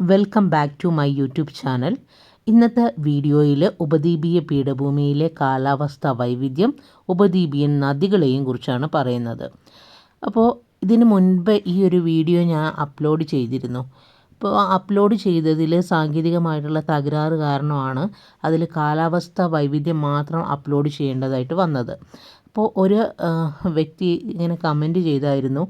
Welcome back to my YouTube channel. ഇന്നത്തെ വീഡിയോയിൽ ഉപദ്വീപീയ പീഠഭൂമിയിലെ കാലാവസ്ഥ വൈവിധ്യം ഉപദ്വീപിയൻ നദികളെയും കുറിച്ചാണ് പറയുന്നത്. അപ്പോൾ ഇതിന് മുൻപ് ഈ ഒരു വീഡിയോ ഞാൻ അപ്ലോഡ് ചെയ്തിരുന്നു. അപ്പോൾ അപ്ലോഡ് ചെയ്തതിൽ സാങ്കേതികമായിട്ടുള്ള തകരാറ് കാരണമാണ് അതിൽ കാലാവസ്ഥ വൈവിധ്യം മാത്രം അപ്ലോഡ് ചെയ്യേണ്ടതായിട്ട് വന്നത്. അപ്പോൾ ഒരു വ്യക്തി ഇങ്ങനെ കമന്റ് ചെയ്തായിരുന്നു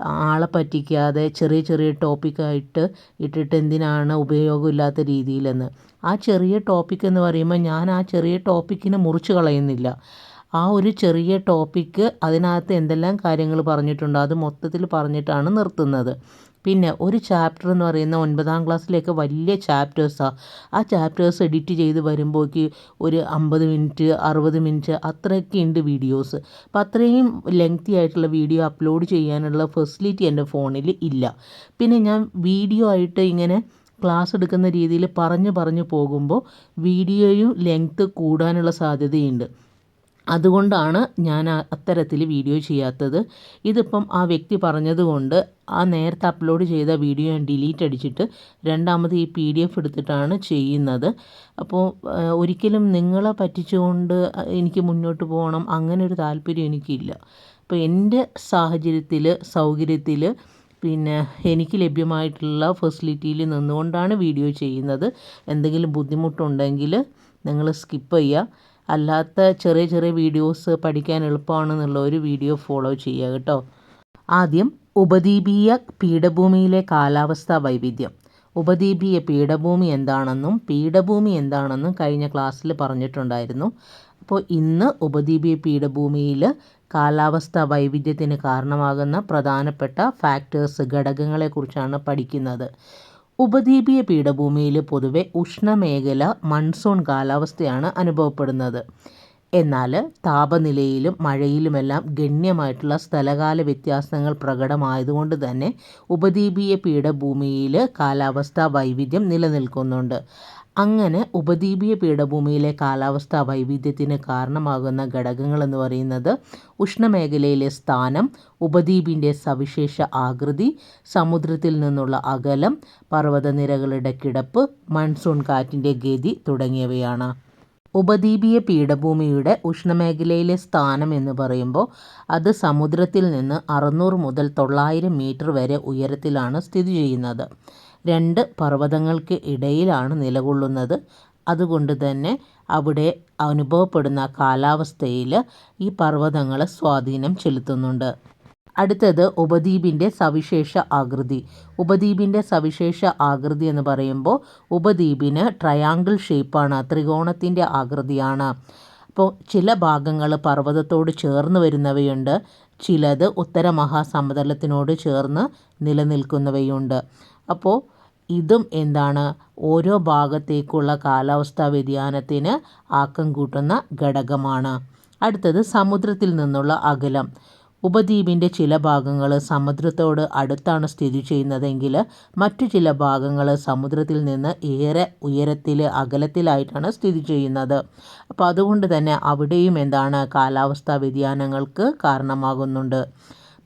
ആളെ പറ്റിക്കാതെ ചെറിയ ചെറിയ ടോപ്പിക്കായിട്ട് ഇട്ടിട്ട് എന്തിനാണ് ഉപയോഗമില്ലാത്ത രീതിയിലെന്ന്. ആ ചെറിയ ടോപ്പിക് എന്ന് പറയുമ്പോൾ ഞാൻ ആ ചെറിയ ടോപ്പിക്കിനെ മുറിച്ച് കളയുന്നില്ല. ആ ഒരു ചെറിയ ടോപ്പിക്ക് അതിനകത്ത് എന്തെല്ലാം കാര്യങ്ങൾ പറഞ്ഞിട്ടുണ്ടോ അത് മൊത്തത്തിൽ പറഞ്ഞിട്ടാണ് നിർത്തുന്നത്. പിന്നെ ഒരു ചാപ്റ്റർ എന്ന് പറയുന്ന ഒൻപതാം ക്ലാസ്സിലേക്ക് വലിയ ചാപ്റ്റേഴ്സാണ് ആ. ചാപ്റ്റേഴ്സ് എഡിറ്റ് ചെയ്ത് വരുമ്പോഴേക്ക് ഒരു അമ്പത് മിനിറ്റ് അറുപത് മിനിറ്റ് അത്രയൊക്കെ ഉണ്ട് വീഡിയോസ് അപ്പോൾ അത്രയും ലെങ്തി ആയിട്ടുള്ള വീഡിയോ അപ്ലോഡ് ചെയ്യാനുള്ള ഫെസിലിറ്റി എന്റെ ഫോണിൽ ഇല്ല. പിന്നെ ഞാൻ വീഡിയോ ആയിട്ട് ഇങ്ങനെ ക്ലാസ് എടുക്കുന്ന രീതിയിൽ പറഞ്ഞു പറഞ്ഞു പോകുമ്പോൾ വീഡിയോയും ലെങ്ത്ത് കൂടാനുള്ള സാധ്യതയുണ്ട്. അതുകൊണ്ടാണ് ഞാൻ അത്തരത്തിൽ വീഡിയോ ചെയ്യാത്തത്. ഇതിപ്പം ആ വ്യക്തി പറഞ്ഞതുകൊണ്ട് ആ നേരത്തെ അപ്ലോഡ് ചെയ്ത വീഡിയോ ഞാൻ ഡിലീറ്റ് അടിച്ചിട്ട് രണ്ടാമത് ഈ പി ഡി എഫ് എടുത്തിട്ടാണ് ചെയ്യുന്നത്. അപ്പോൾ ഒരിക്കലും നിങ്ങളെ പറ്റിച്ചുകൊണ്ട് എനിക്ക് മുന്നോട്ട് പോകണം അങ്ങനെ ഒരു താല്പര്യം എനിക്കില്ല. അപ്പോൾ എന്റെ സാഹചര്യത്തിൽ സൗകര്യത്തിൽ പിന്നെ എനിക്ക് ലഭ്യമായിട്ടുള്ള ഫെസിലിറ്റിയിൽ നിന്നുകൊണ്ടാണ് വീഡിയോ ചെയ്യുന്നത്. എന്തെങ്കിലും ബുദ്ധിമുട്ടുണ്ടെങ്കിൽ നിങ്ങൾ സ്കിപ്പ് ചെയ്യുക. അല്ലാത്ത ചെറിയ ചെറിയ വീഡിയോസ് പഠിക്കാൻ എളുപ്പമാണെന്നുള്ള ഒരു വീഡിയോ ഫോളോ ചെയ്യുക കേട്ടോ. ആദ്യം ഉപദ്വീപീയ പീഠഭൂമിയിലെ കാലാവസ്ഥാ വൈവിധ്യം. ഉപദ്വീപീയ പീഠഭൂമി എന്താണെന്നും പീഠഭൂമി എന്താണെന്നും കഴിഞ്ഞ ക്ലാസ്സിൽ പറഞ്ഞിട്ടുണ്ടായിരുന്നു. അപ്പോൾ ഇന്ന് ഉപദ്വീപീയ പീഠഭൂമിയിൽ കാലാവസ്ഥാ വൈവിധ്യത്തിന് കാരണമാകുന്ന പ്രധാനപ്പെട്ട ഫാക്ടേഴ്സ് ഘടകങ്ങളെക്കുറിച്ചാണ് പഠിക്കുന്നത്. ഉപദ്വീപീയ പീഠഭൂമിയിൽ പൊതുവെ ഉഷ്ണമേഖല മൺസൂൺ കാലാവസ്ഥയാണ് അനുഭവപ്പെടുന്നത്. എന്നാൽ താപനിലയിലും മഴയിലുമെല്ലാം ഗണ്യമായിട്ടുള്ള സ്ഥലകാല വ്യത്യാസങ്ങൾ പ്രകടമായതുകൊണ്ട് തന്നെ ഉപദ്വീപീയ പീഠഭൂമിയിൽ കാലാവസ്ഥാ വൈവിധ്യം നിലനിൽക്കുന്നുണ്ട്. അങ്ങനെ ഉപദ്വീപീയ പീഠഭൂമിയിലെ കാലാവസ്ഥാ വൈവിധ്യത്തിന് കാരണമാകുന്ന ഘടകങ്ങൾ എന്ന് പറയുന്നത് ഉഷ്ണമേഖലയിലെ സ്ഥാനം ഉപദ്വീപിന്റെ സവിശേഷ ആകൃതി സമുദ്രത്തിൽ നിന്നുള്ള അകലം പർവതനിരകളുടെ കിടപ്പ് മൺസൂൺ കാറ്റിന്റെ ഗതി തുടങ്ങിയവയാണ്. ഉപദ്വീപീയ പീഠഭൂമിയുടെ ഉഷ്ണമേഖലയിലെ സ്ഥാനം എന്ന് പറയുമ്പോൾ അത് സമുദ്രത്തിൽ നിന്ന് അറുന്നൂറ് മുതൽ തൊള്ളായിരം മീറ്റർ വരെ ഉയരത്തിലാണ് സ്ഥിതി ചെയ്യുന്നത്. രണ്ട് പർവതങ്ങൾക്ക് ഇടയിലാണ് നിലകൊള്ളുന്നത്. അതുകൊണ്ട് തന്നെ അവിടെ അനുഭവപ്പെടുന്ന കാലാവസ്ഥയിൽ ഈ പർവതങ്ങൾ സ്വാധീനം ചെലുത്തുന്നുണ്ട്. അടുത്തത് ഉപദ്വീപിന്റെ സവിശേഷ ആകൃതി. ഉപദ്വീപിന്റെ സവിശേഷ ആകൃതി എന്ന് പറയുമ്പോൾ ഉപദ്വീപിന് ട്രയാങ്കിൾ ഷേപ്പാണ് ത്രികോണത്തിന്റെ ആകൃതിയാണ്. അപ്പോൾ ചില ഭാഗങ്ങൾ പർവതത്തോട് ചേർന്ന് വരുന്നവയുണ്ട് ചിലത് ഉത്തര മഹാസമതലത്തിനോട് ചേർന്ന് നിലനിൽക്കുന്നവയുണ്ട്. അപ്പോൾ ഇതും എന്താണ്? ഓരോ ഭാഗത്തേക്കുള്ള കാലാവസ്ഥാ വ്യതിയാനത്തിന് ആക്കം കൂട്ടുന്ന ഘടകമാണ്. അടുത്തത് സമുദ്രത്തിൽ നിന്നുള്ള അകലം. ഉപദ്വീപിന്റെ ചില ഭാഗങ്ങൾ സമുദ്രത്തോട് അടുത്താണ് സ്ഥിതി ചെയ്യുന്നതെങ്കിൽ മറ്റു ചില ഭാഗങ്ങൾ സമുദ്രത്തിൽ നിന്ന് ഏറെ ഉയരത്തിൽ അകലത്തിലായിട്ടാണ് സ്ഥിതി ചെയ്യുന്നത്. അപ്പോൾ അതുകൊണ്ട് തന്നെ അവിടെയും എന്താണ്? കാലാവസ്ഥാ വ്യതിയാനങ്ങൾക്ക് കാരണമാകുന്നുണ്ട്.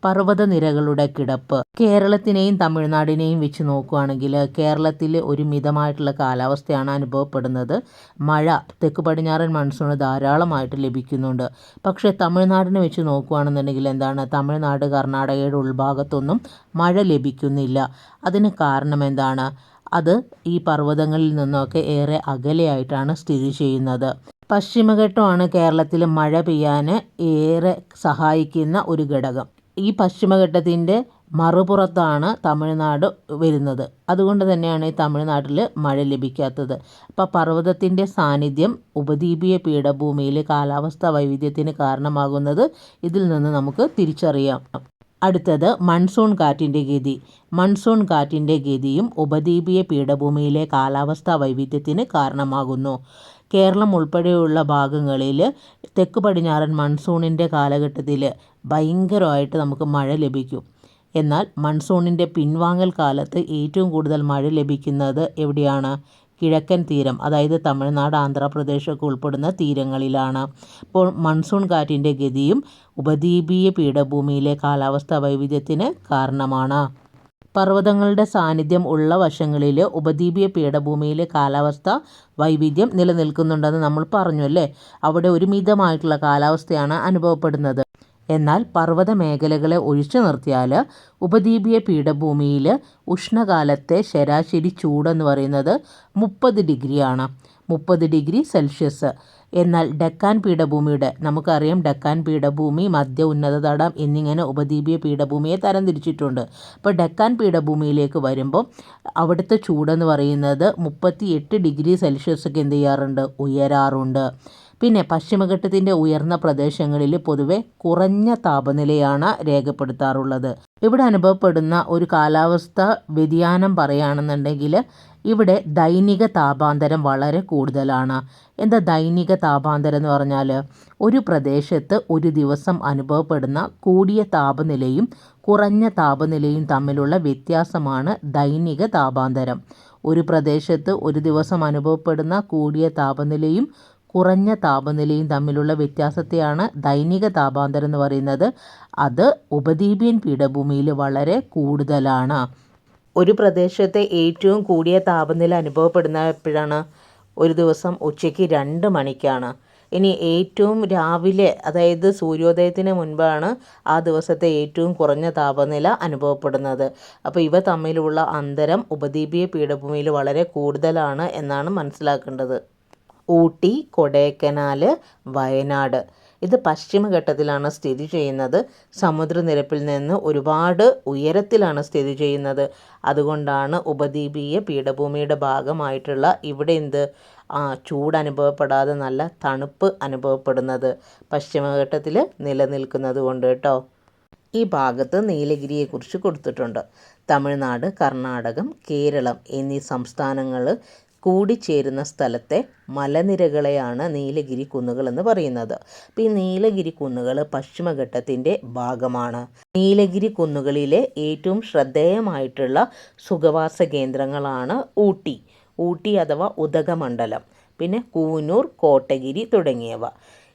പർവതനിരകളുടെ കിടപ്പ്. കേരളത്തിനെയും തമിഴ്നാടിനെയും വെച്ച് നോക്കുകയാണെങ്കിൽ കേരളത്തിൽ ഒരു മിതമായിട്ടുള്ള കാലാവസ്ഥയാണ് അനുഭവപ്പെടുന്നത്. മഴ തെക്ക് പടിഞ്ഞാറൻ മൺസൂൺ ധാരാളമായിട്ട് ലഭിക്കുന്നുണ്ട്. പക്ഷേ തമിഴ്നാടിനെ വെച്ച് നോക്കുകയാണെന്നുണ്ടെങ്കിൽ എന്താണ്? തമിഴ്നാട് കർണാടകയുടെ ഉൾഭാഗത്തൊന്നും മഴ ലഭിക്കുന്നില്ല. അതിന് കാരണം എന്താണ്? അത് ഈ പർവതങ്ങളിൽ നിന്നൊക്കെ ഏറെ അകലെയായിട്ടാണ് സ്ഥിതി ചെയ്യുന്നത്. പശ്ചിമഘട്ടമാണ് കേരളത്തിൽ മഴ പെയ്യാൻ ഏറെ സഹായിക്കുന്ന ഒരു ഘടകം. ഈ പശ്ചിമഘട്ടത്തിന്റെ മറുപുറത്താണ് തമിഴ്നാട് വരുന്നത്. അതുകൊണ്ട് തന്നെയാണ് ഈ തമിഴ്നാട്ടിൽ മഴ ലഭിക്കാത്തത്. അപ്പോൾ പർവതത്തിന്റെ സാന്നിധ്യം ഉപദ്വീപീയ പീഠഭൂമിയിൽ കാലാവസ്ഥ വൈവിധ്യത്തിന് കാരണമാകുന്നത് ഇതിൽ നിന്ന് നമുക്ക് തിരിച്ചറിയാം. അടുത്തത് മൺസൂൺ കാറ്റിന്റെ ഗതി. മൺസൂൺ കാറ്റിന്റെ ഗതിയും ഉപദ്വീപീയ പീഠഭൂമിയിലെ കാലാവസ്ഥ വൈവിധ്യത്തിന് കാരണമാകുന്നു. കേരളം ഉൾപ്പെടെയുള്ള ഭാഗങ്ങളിൽ തെക്ക് പടിഞ്ഞാറൻ മൺസൂണിന്റെ കാലഘട്ടത്തിൽ ഭയങ്കരമായിട്ട് നമുക്ക് മഴ ലഭിക്കും. എന്നാൽ മൺസൂണിന്റെ പിൻവാങ്ങൽ കാലത്ത് ഏറ്റവും കൂടുതൽ മഴ ലഭിക്കുന്നത് എവിടെയാണ്? കിഴക്കൻ തീരം അതായത് തമിഴ്നാട് ആന്ധ്രാപ്രദേശ് ഒക്കെ ഉൾപ്പെടുന്ന തീരങ്ങളിലാണ്. അപ്പോൾ മൺസൂൺ കാറ്റിന്റെ ഗതിയും ഉപദ്വീപീയ പീഠഭൂമിയിലെ കാലാവസ്ഥാ വൈവിധ്യത്തിന് കാരണമാണ്. പർവതങ്ങളുടെ സാന്നിധ്യം ഉള്ള വശങ്ങളിൽ ഉപദ്വീപീയ പീഠഭൂമിയിലെ കാലാവസ്ഥ വൈവിധ്യം നിലനിൽക്കുന്നുണ്ടെന്ന് നമ്മൾ പറഞ്ഞു അല്ലേ? അവിടെ ഒരു മിതമായിട്ടുള്ള കാലാവസ്ഥയാണ് അനുഭവപ്പെടുന്നത്. എന്നാൽ പർവത മേഖലകളെ ഒഴിച്ചു നിർത്തിയാൽ ഉപദ്വീപീയ പീഠഭൂമിയിൽ ഉഷ്ണകാലത്തെ ശരാശരി ചൂടെന്ന് പറയുന്നത് മുപ്പത് ഡിഗ്രിയാണ്. മുപ്പത് ഡിഗ്രി സെൽഷ്യസ്. എന്നാൽ ഡക്കാൻ പീഠഭൂമിയുടെ നമുക്കറിയാം ഡക്കാൻ പീഠഭൂമി മധ്യ ഉന്നത തടം എന്നിങ്ങനെ ഉപദ്വീപീയ പീഠഭൂമിയെ തരംതിരിച്ചിട്ടുണ്ട്. അപ്പോൾ ഡക്കാൻ പീഠഭൂമിയിലേക്ക് വരുമ്പോൾ അവിടുത്തെ ചൂടെന്ന് പറയുന്നത് മുപ്പത്തി എട്ട് ഡിഗ്രി സെൽഷ്യസൊക്കെ എന്ത് ചെയ്യാറുണ്ട്? ഉയരാറുണ്ട്. പിന്നെ പശ്ചിമഘട്ടത്തിന്റെ ഉയർന്ന പ്രദേശങ്ങളിൽ പൊതുവെ കുറഞ്ഞ താപനിലയാണ് രേഖപ്പെടുത്താറുള്ളത്. ഇവിടെ അനുഭവപ്പെടുന്ന ഒരു കാലാവസ്ഥ വ്യതിയാനം പറയുകയാണെന്നുണ്ടെങ്കിൽ ഇവിടെ ദൈനിക താപാന്തരം വളരെ കൂടുതലാണ്. എന്താ ദൈനിക താപാന്തരം എന്ന് പറഞ്ഞാൽ ഒരു പ്രദേശത്ത് ഒരു ദിവസം അനുഭവപ്പെടുന്ന കൂടിയ താപനിലയും കുറഞ്ഞ താപനിലയും തമ്മിലുള്ള വ്യത്യാസമാണ് ദൈനിക താപാന്തരം. ഒരു പ്രദേശത്ത് ഒരു ദിവസം അനുഭവപ്പെടുന്ന കൂടിയ താപനിലയും കുറഞ്ഞ താപനിലയും തമ്മിലുള്ള വ്യത്യാസത്തെയാണ് ദൈനിക താപാന്തരം എന്ന് പറയുന്നത്. അത് ഉപദ്വീപിയൻ പീഠഭൂമിയിൽ വളരെ കൂടുതലാണ്. ഒരു പ്രദേശത്തെ ഏറ്റവും കൂടിയ താപനില അനുഭവപ്പെടുന്ന എപ്പോഴാണ് ഒരു ദിവസം ഉച്ചയ്ക്ക് രണ്ട് മണിക്കാണ്. ഇനി ഏറ്റവും രാവിലെ അതായത് സൂര്യോദയത്തിന് മുൻപാണ് ആ ദിവസത്തെ ഏറ്റവും കുറഞ്ഞ താപനില അനുഭവപ്പെടുന്നത്. അപ്പോൾ ഇവ തമ്മിലുള്ള അന്തരം ഉപദ്വീപീയ പീഠഭൂമിയിൽ വളരെ കൂടുതലാണ് എന്നാണ് മനസ്സിലാക്കേണ്ടത്. ഊട്ടി കൊടൈക്കനാൽ വയനാട്. ഇത് പശ്ചിമഘട്ടത്തിലാണ് സ്ഥിതി ചെയ്യുന്നത്. സമുദ്രനിരപ്പിൽ നിന്ന് ഒരുപാട് ഉയരത്തിലാണ് സ്ഥിതി ചെയ്യുന്നത്. അതുകൊണ്ടാണ് ഉപദ്വീപീയ പീഠഭൂമിയുടെ ഭാഗമായിട്ടുള്ള ഇവിടെ എന്ത്? ചൂട് അനുഭവപ്പെടാതെ നല്ല തണുപ്പ് അനുഭവപ്പെടുന്നത്. പശ്ചിമഘട്ടത്തിൽ നിലനിൽക്കുന്നത് കൊണ്ട് കേട്ടോ. ഈ ഭാഗത്ത് നീലഗിരിയെക്കുറിച്ച് കൊടുത്തിട്ടുണ്ട്. തമിഴ്നാട് കർണാടകം കേരളം എന്നീ സംസ്ഥാനങ്ങൾ കൂടിച്ചേരുന്ന സ്ഥലത്തെ മലനിരകളെയാണ് നീലഗിരി കുന്നുകൾ എന്ന് പറയുന്നത്. അപ്പോൾ ഈ നീലഗിരി കുന്നുകൾ പശ്ചിമഘട്ടത്തിന്റെ ഭാഗമാണ്. നീലഗിരി കുന്നുകളിലെ ഏറ്റവും ശ്രദ്ധേയമായിട്ടുള്ള സുഖവാസ കേന്ദ്രങ്ങളാണ് ഊട്ടി. ഊട്ടി അഥവാ ഉദകമണ്ഡലം പിന്നെ കൂനൂർ കോട്ടഗിരി തുടങ്ങിയവ.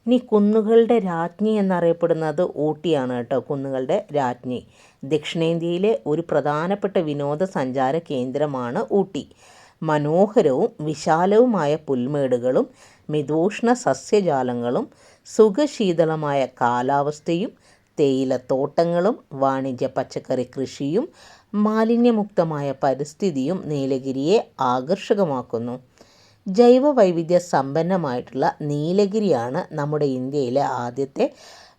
ഇനി കുന്നുകളുടെ രാജ്ഞി എന്നറിയപ്പെടുന്നത് ഊട്ടിയാണ് കേട്ടോ കുന്നുകളുടെ രാജ്ഞി. ദക്ഷിണേന്ത്യയിലെ ഒരു പ്രധാനപ്പെട്ട വിനോദസഞ്ചാര കേന്ദ്രമാണ് ഊട്ടി. മനോഹരവും വിശാലവുമായ പുൽമേടുകളും മിതൂഷ്ണ സസ്യജാലങ്ങളും സുഖശീതളമായ കാലാവസ്ഥയും തേയിലത്തോട്ടങ്ങളും വാണിജ്യ പച്ചക്കറി കൃഷിയും മാലിന്യമുക്തമായ പരിസ്ഥിതിയും നീലഗിരിയെ ആകർഷകമാക്കുന്നു. ജൈവ വൈവിധ്യ സമ്പന്നമായിട്ടുള്ള നീലഗിരിയാണ് നമ്മുടെ ഇന്ത്യയിലെ ആദ്യത്തെ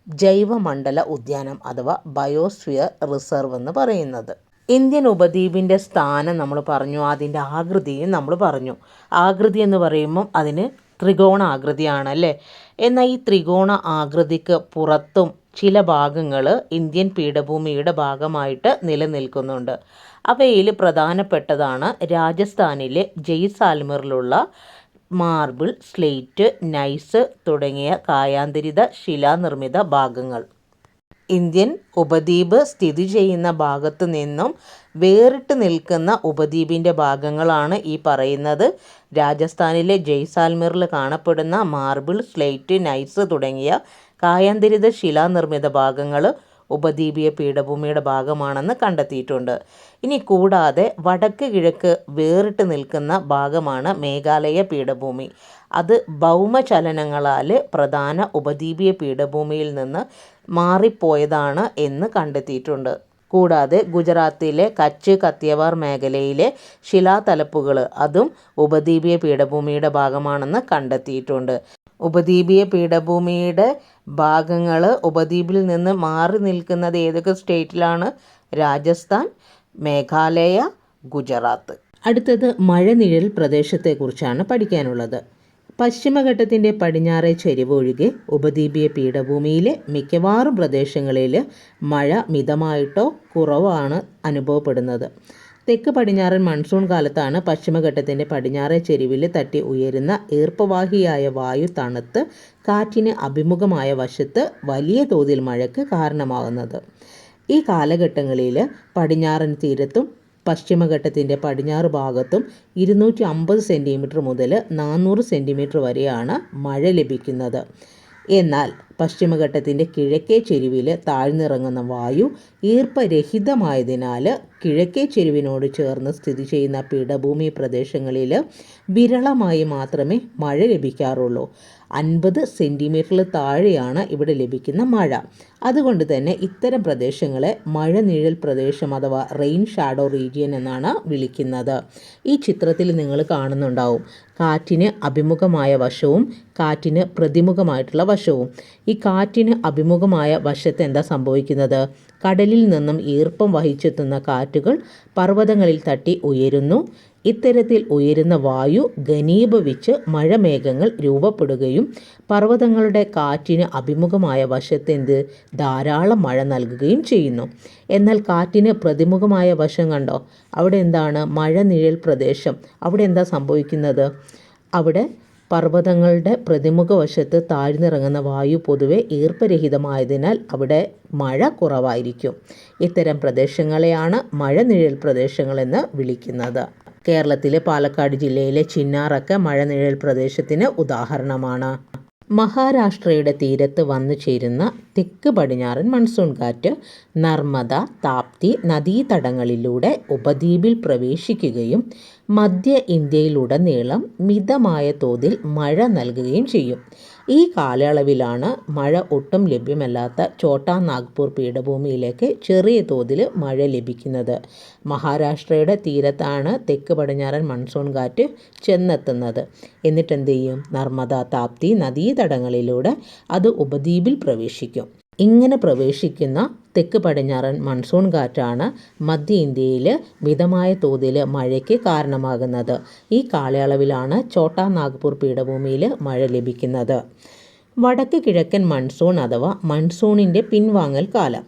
ജൈവമണ്ഡല ഉദ്യാനം അഥവാ ബയോസ്ഫിയർ റിസർവ് എന്ന് പറയുന്നത്. ഇന്ത്യൻ ഉപദ്വീപിന്റെ സ്ഥാനം നമ്മൾ പറഞ്ഞു അതിന്റെ ആകൃതിയും നമ്മൾ പറഞ്ഞു. ആകൃതി എന്ന് പറയുമ്പം അതിന് ത്രികോണ ആകൃതിയാണ് അല്ലേ? എന്നാൽ ഈ ത്രികോണ ആകൃതിക്ക് പുറത്തും ചില ഭാഗങ്ങൾ ഇന്ത്യൻ പീഠഭൂമിയുടെ ഭാഗമായിട്ട് നിലനിൽക്കുന്നുണ്ട്. അവയിൽ പ്രധാനപ്പെട്ടതാണ് രാജസ്ഥാനിലെ ജയ്സാൽമറിലുള്ള മാർബിൾ സ്ലേറ്റ് നൈസ് തുടങ്ങിയ കായാന്തരിത ശിലാനിർമ്മിത ഭാഗങ്ങൾ. ഇന്ത്യൻ ഉപദ്വീപ് സ്ഥിതി ചെയ്യുന്ന ഭാഗത്തു നിന്നും വേറിട്ട് നിൽക്കുന്ന ഉപദ്വീപിന്റെ ഭാഗങ്ങളാണ് ഈ പറയുന്നത്. രാജസ്ഥാനിലെ ജയ്സാൽമീറിൽ കാണപ്പെടുന്ന മാർബിൾ സ്ലേറ്റ് നൈസ് തുടങ്ങിയ കായാന്തരിത ശിലാനിർമ്മിത ഭാഗങ്ങൾ ഉപദ്വീപീയ പീഠഭൂമിയുടെ ഭാഗമാണെന്ന് കണ്ടെത്തിയിട്ടുണ്ട്. ഇനി കൂടാതെ വടക്ക് കിഴക്ക് വേറിട്ട് നിൽക്കുന്ന ഭാഗമാണ് മേഘാലയ പീഠഭൂമി. അത് ഭൗമചലനങ്ങളാൽ പ്രധാന ഉപദ്വീപീയ പീഠഭൂമിയിൽ നിന്ന് മാറിപ്പോയതാണ് എന്ന് കണ്ടെത്തിയിട്ടുണ്ട്. കൂടാതെ ഗുജറാത്തിലെ കച്ച് കത്തിയവാർ മേഖലയിലെ ശിലാതലപ്പുകൾ അതും ഉപദ്വീപീയ പീഠഭൂമിയുടെ ഭാഗമാണെന്ന് കണ്ടെത്തിയിട്ടുണ്ട്. ഉപദ്വീപീയ പീഠഭൂമിയുടെ ഭാഗങ്ങൾ ഉപദ്വീപിൽ നിന്ന് മാറി നിൽക്കുന്നത് ഏതൊക്കെ സ്റ്റേറ്റിലാണ്? രാജസ്ഥാൻ മേഘാലയ ഗുജറാത്ത്. അടുത്തത് മഴനിഴൽ പ്രദേശത്തെക്കുറിച്ചാണ് പഠിക്കാനുള്ളത്. പശ്ചിമഘട്ടത്തിന്റെ പടിഞ്ഞാറേ ചെരിവ് ഒഴികെ ഉപദ്വീപീയ പീഠഭൂമിയിലെ മിക്കവാറും പ്രദേശങ്ങളിൽ മഴ മിതമായിട്ടോ കുറവാണ് അനുഭവപ്പെടുന്നത്. തെക്ക് പടിഞ്ഞാറൻ മൺസൂൺ കാലത്താണ് പശ്ചിമഘട്ടത്തിന്റെ പടിഞ്ഞാറേ ചെരിവിൽ തട്ടി ഉയരുന്ന ഈർപ്പവാഹിയായ വായു തണുത്ത് കാറ്റിന് അഭിമുഖമായ വശത്ത് വലിയ തോതിൽ മഴയ്ക്ക് കാരണമാകുന്നത് ഈ കാലഘട്ടങ്ങളിൽ പടിഞ്ഞാറൻ തീരത്തും പശ്ചിമഘട്ടത്തിന്റെ പടിഞ്ഞാറ് ഭാഗത്തും ഇരുന്നൂറ്റി അമ്പത് സെന്റിമീറ്റർ മുതൽ നാനൂറ് സെന്റിമീറ്റർ വരെയാണ് മഴ ലഭിക്കുന്നത്. എന്നാൽ പശ്ചിമഘട്ടത്തിന്റെ കിഴക്കേ ചെരുവിൽ താഴ്ന്നിറങ്ങുന്ന വായു ഈർപ്പരഹിതമായതിനാൽ കിഴക്കേ ചെരുവിനോട് ചേർന്ന് സ്ഥിതി ചെയ്യുന്ന പീഠഭൂമി പ്രദേശങ്ങളിൽ വിരളമായി മാത്രമേ മഴ ലഭിക്കാറുള്ളൂ. അൻപത് സെന്റിമീറ്ററിൽ താഴെയാണ് ഇവിടെ ലഭിക്കുന്ന മഴ. അതുകൊണ്ട് തന്നെ ഇത്തരം പ്രദേശങ്ങളെ മഴ നിഴൽ പ്രദേശം അഥവാ റെയിൻ ഷാഡോ റീജിയൻ എന്നാണ് വിളിക്കുന്നത്. ഈ ചിത്രത്തിൽ നിങ്ങൾ കാണുന്നുണ്ടാവും. കാറ്റിന് അഭിമുഖമായ വശവും കാറ്റിന് പ്രതിമുഖമായിട്ടുള്ള വശവും. ഈ കാറ്റിന് അഭിമുഖമായ വശത്ത് എന്താ സംഭവിക്കുന്നത്? കടലിൽ നിന്നും ഈർപ്പം വഹിച്ചെത്തുന്ന കാറ്റുകൾ പർവതങ്ങളിൽ തട്ടി ഉയരുന്നു. ഇത്തരത്തിൽ ഉയരുന്ന വായു ഘനീഭവിച്ച് മഴമേഘങ്ങൾ രൂപപ്പെടുകയും പർവതങ്ങളുടെ കാറ്റിന് അഭിമുഖമായ വശത്തെന്ത് ധാരാളം മഴ നൽകുകയും ചെയ്യുന്നു. എന്നാൽ കാറ്റിന് പ്രതിമുഖമായ വശം കണ്ടോ? അവിടെ എന്താണ്? മഴ നിഴൽ പ്രദേശം. അവിടെ എന്താ സംഭവിക്കുന്നത്? അവിടെ പർവതങ്ങളുടെ പ്രതിമുഖ വശത്ത് താഴ്ന്നിറങ്ങുന്ന വായു പൊതുവെ ഈർപ്പരഹിതമായതിനാൽ അവിടെ മഴ കുറവായിരിക്കും. ഇത്തരം പ്രദേശങ്ങളെയാണ് മഴനിഴൽ പ്രദേശങ്ങളെന്ന് വിളിക്കുന്നത്. കേരളത്തിലെ പാലക്കാട് ജില്ലയിലെ ചിന്നാറൊക്കെ മഴനിഴൽ പ്രദേശത്തിന് ഉദാഹരണമാണ്. മഹാരാഷ്ട്രയുടെ തീരത്ത് വന്നു ചേരുന്ന തെക്ക് പടിഞ്ഞാറൻ മൺസൂൺ കാറ്റ് നർമ്മദ താപ്തി നദീതടങ്ങളിലൂടെ ഉപദ്വീപിൽ പ്രവേശിക്കുകയും മധ്യ ഇന്ത്യയിലുടനീളം മിതമായ തോതിൽ മഴ നൽകുകയും ചെയ്യും. ഈ കാലയളവിലാണ് മഴ ഒട്ടും ലഭ്യമല്ലാത്ത ഛോട്ടാ നാഗ്പൂർ പീഠഭൂമിയിലേക്ക് ചെറിയ തോതിൽ മഴ ലഭിക്കുന്നത്. മഹാരാഷ്ട്രയുടെ തീരത്താണ് തെക്ക് പടിഞ്ഞാറൻ മൺസൂൺ കാറ്റ് ചെന്നെത്തുന്നത്. എന്നിട്ട് എന്ത് ചെയ്യും നർമ്മദ താപ്തി നദീതടങ്ങളിലൂടെ അത് ഉപദ്വീപിൽ പ്രവേശിക്കും. ഇങ്ങനെ പ്രവേശിക്കുന്ന തെക്ക് പടിഞ്ഞാറൻ മൺസൂൺ കാറ്റാണ് മധ്യ ഇന്ത്യയിൽ മിതമായ തോതിൽ മഴയ്ക്ക് കാരണമാകുന്നത്. ഈ കാലയളവിലാണ് ചോട്ടാ നാഗ്പൂർ പീഠഭൂമിയിൽ മഴ ലഭിക്കുന്നത്. വടക്ക് കിഴക്കൻ മൺസൂൺ അഥവാ മൺസൂണിന്റെ പിൻവാങ്ങൽ കാലം.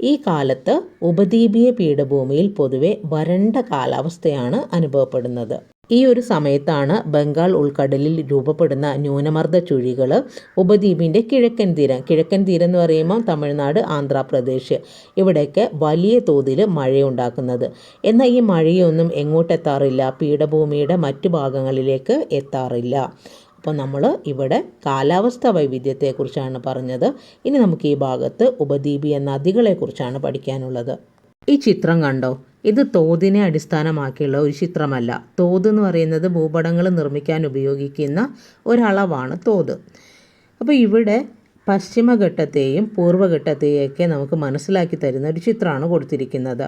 ഈ കാലത്ത് ഉപദ്വീപീയ പീഠഭൂമിയിൽ പൊതുവെ വരണ്ട കാലാവസ്ഥയാണ് അനുഭവപ്പെടുന്നത്. ഈ ഒരു സമയത്താണ് ബംഗാൾ ഉൾക്കടലിൽ രൂപപ്പെടുന്ന ന്യൂനമർദ്ദ ചുഴികൾ ഉപദ്വീപിന്റെ കിഴക്കൻ തീരം. കിഴക്കൻ തീരം എന്ന് പറയുമ്പോൾ തമിഴ്നാട് ആന്ധ്രാപ്രദേശ്. ഇവിടെയൊക്കെ വലിയ തോതിൽ മഴയുണ്ടാക്കുന്നത്. എന്നാൽ ഈ മഴയൊന്നും എങ്ങോട്ടെത്താറില്ല. പീഠഭൂമിയുടെ മറ്റു ഭാഗങ്ങളിലേക്ക് എത്താറില്ല. അപ്പോൾ നമ്മൾ ഇവിടെ കാലാവസ്ഥ വൈവിധ്യത്തെക്കുറിച്ചാണ് പറഞ്ഞത്. ഇനി നമുക്ക് ഈ ഭാഗത്ത് ഉപദ്വീപീയ നദികളെക്കുറിച്ചാണ് പഠിക്കാനുള്ളത്. ഈ ചിത്രം കണ്ടോ? ഇത് തോതിനെ അടിസ്ഥാനമാക്കിയുള്ള ഒരു ചിത്രമല്ല. തോത് എന്ന് പറയുന്നത് ഭൂപടങ്ങൾ നിർമ്മിക്കാൻ ഉപയോഗിക്കുന്ന ഒരളവാണ് തോത്. അപ്പോൾ ഇവിടെ പശ്ചിമഘട്ടത്തെയും പൂർവഘട്ടത്തെയൊക്കെ നമുക്ക് മനസ്സിലാക്കി തരുന്ന ഒരു ചിത്രമാണ് കൊടുത്തിരിക്കുന്നത്.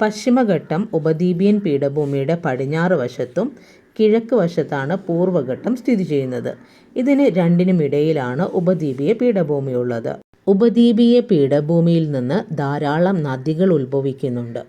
പശ്ചിമഘട്ടം ഉപദ്വീപിയൻ പീഠഭൂമിയുടെ പടിഞ്ഞാറ് വശത്തും കിഴക്ക് വശത്താണ് പൂർവഘട്ടം സ്ഥിതി ചെയ്യുന്നത്. ഇതിന് രണ്ടിനും ഇടയിലാണ് ഉപദ്വീപീയ പീഠഭൂമിയുള്ളത് ഉപദ്വീപീയ പീഠഭൂമിയിൽ നിന്ന് ധാരാളം നദികൾ ഉത്ഭവിക്കുന്നുണ്ട്.